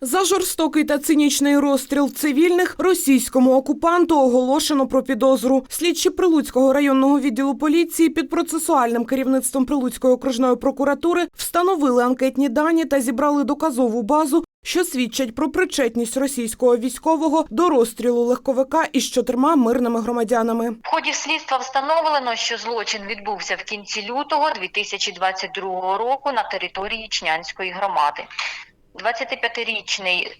За жорстокий та цинічний розстріл цивільних російському окупанту оголошено про підозру. Слідчі Прилуцького районного відділу поліції під процесуальним керівництвом Прилуцької окружної прокуратури встановили анкетні дані та зібрали доказову базу, що свідчать про причетність російського військового до розстрілу легковика із чотирма мирними громадянами. В ході слідства встановлено, що злочин відбувся в кінці лютого 2022 року на території Чнянської громади. 25-річний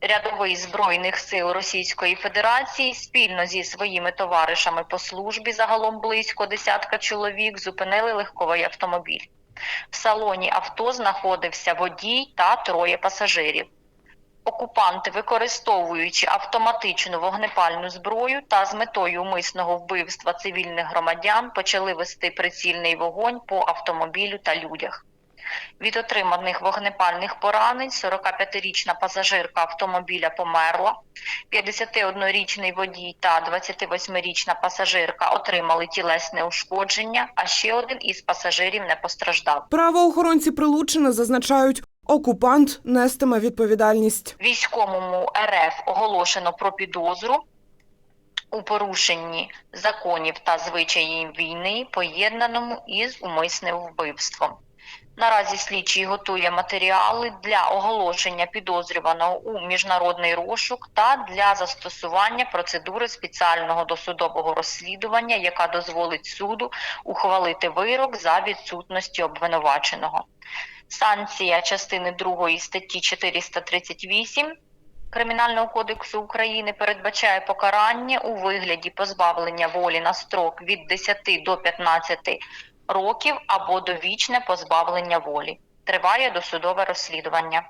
рядовий збройних сил Російської Федерації спільно зі своїми товаришами по службі загалом близько десятка чоловік зупинили легковий автомобіль. В салоні авто знаходився водій та троє пасажирів. Окупанти, використовуючи автоматичну вогнепальну зброю та з метою умисного вбивства цивільних громадян, почали вести прицільний вогонь по автомобілю та людях. Від отриманих вогнепальних поранень 45-річна пасажирка автомобіля померла, 51-річний водій та 28-річна пасажирка отримали тілесне ушкодження, а ще один із пасажирів не постраждав. Правоохоронці Прилуччини зазначають, окупант нестиме відповідальність. Військовому РФ оголошено про підозру у порушенні законів та звичаїв війни, поєднаному із умисним вбивством. Наразі слідчий готує матеріали для оголошення підозрюваного у міжнародний розшук та для застосування процедури спеціального досудового розслідування, яка дозволить суду ухвалити вирок за відсутності обвинуваченого. Санкція частини 2 статті 438 Кримінального кодексу України передбачає покарання у вигляді позбавлення волі на строк від 10 до 15 років або довічне позбавлення волі. Триває досудове розслідування.